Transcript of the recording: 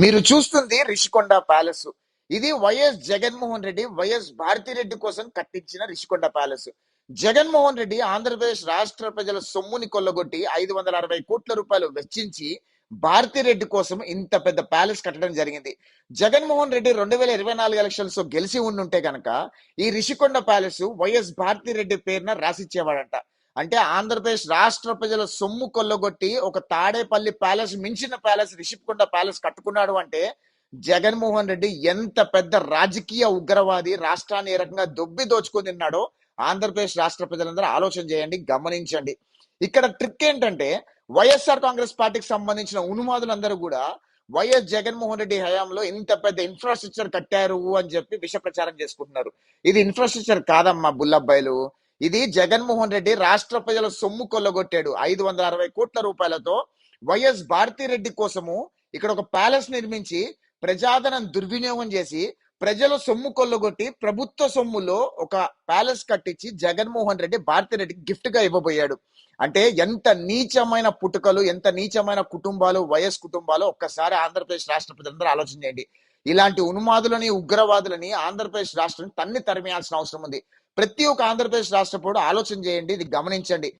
మీరు చూస్తుంది రిషికొండ ప్యాలెస్. ఇది వైఎస్ జగన్మోహన్ రెడ్డి వైఎస్ భారతిరెడ్డి కోసం కట్టించిన రిషికొండ ప్యాలెస్. జగన్మోహన్ రెడ్డి ఆంధ్రప్రదేశ్ రాష్ట్ర ప్రజల సొమ్ముని కొల్లగొట్టి ఐదు వందల అరవై కోట్ల రూపాయలు వెచ్చించి భారతిరెడ్డి కోసం ఇంత పెద్ద ప్యాలెస్ కట్టడం జరిగింది. జగన్మోహన్ రెడ్డి రెండు వేల ఇరవై నాలుగు ఎలక్షన్స్ గెలిచి ఉండుంటే గనక ఈ రిషికొండ ప్యాలెస్ వైఎస్ భారతిరెడ్డి పేరున రాసిచ్చేవాడంట. అంటే ఆంధ్రప్రదేశ్ రాష్ట్ర ప్రజల సొమ్ము కొల్లగొట్టి ఒక తాడేపల్లి ప్యాలెస్ మించిన ప్యాలెస్ రిషిప్కొండ ప్యాలెస్ కట్టుకున్నాడు అంటే జగన్మోహన్ రెడ్డి ఎంత పెద్ద రాజకీయ ఉగ్రవాది రాష్ట్రాన్ని ఏ రకంగా దొబ్బి దోచుకొని తిన్నాడో ఆంధ్రప్రదేశ్ రాష్ట్ర ప్రజలందరూ ఆలోచన చేయండి గమనించండి. ఇక్కడ ట్రిక్ ఏంటంటే వైఎస్ఆర్ కాంగ్రెస్ పార్టీకి సంబంధించిన ఉన్మాదులందరూ కూడా వైఎస్ జగన్మోహన్ రెడ్డి హయాంలో ఇంత పెద్ద ఇన్ఫ్రాస్ట్రక్చర్ కట్టారు అని చెప్పి విష ప్రచారం చేసుకుంటున్నారు. ఇది ఇన్ఫ్రాస్ట్రక్చర్ కాదమ్మా బుల్లబ్బాయిలు. ఇది జగన్మోహన్ రెడ్డి రాష్ట్ర ప్రజల సొమ్ము కొల్లగొట్టాడు. ఐదు వందల అరవై కోట్ల రూపాయలతో వైఎస్ భారతిరెడ్డి కోసము ఇక్కడ ఒక ప్యాలెస్ నిర్మించి ప్రజాధనం దుర్వినియోగం చేసి ప్రజల సొమ్ము కొల్లగొట్టి ప్రభుత్వ సొమ్ములో ఒక ప్యాలెస్ కట్టించి జగన్మోహన్ రెడ్డి భారతిరెడ్డికి గిఫ్ట్గా ఇవ్వబోయాడు. అంటే ఎంత నీచమైన పుట్టుకలు ఎంత నీచమైన కుటుంబాలు వైఎస్ కుటుంబాలు ఒక్కసారి ఆంధ్రప్రదేశ్ రాష్ట్ర ప్రజలందరూ ఆలోచన చేయండి. ఇలాంటి ఉన్మాదులని ఉగ్రవాదులని ఆంధ్రప్రదేశ్ రాష్ట్రం తన్ని తరిమేయాల్సిన అవసరం ఉంది. ప్రతి ఒక్క ఆంధ్రప్రదేశ్ రాష్ట్ర పౌరుడు ఆలోచన చేయండి ఇది గమనించండి.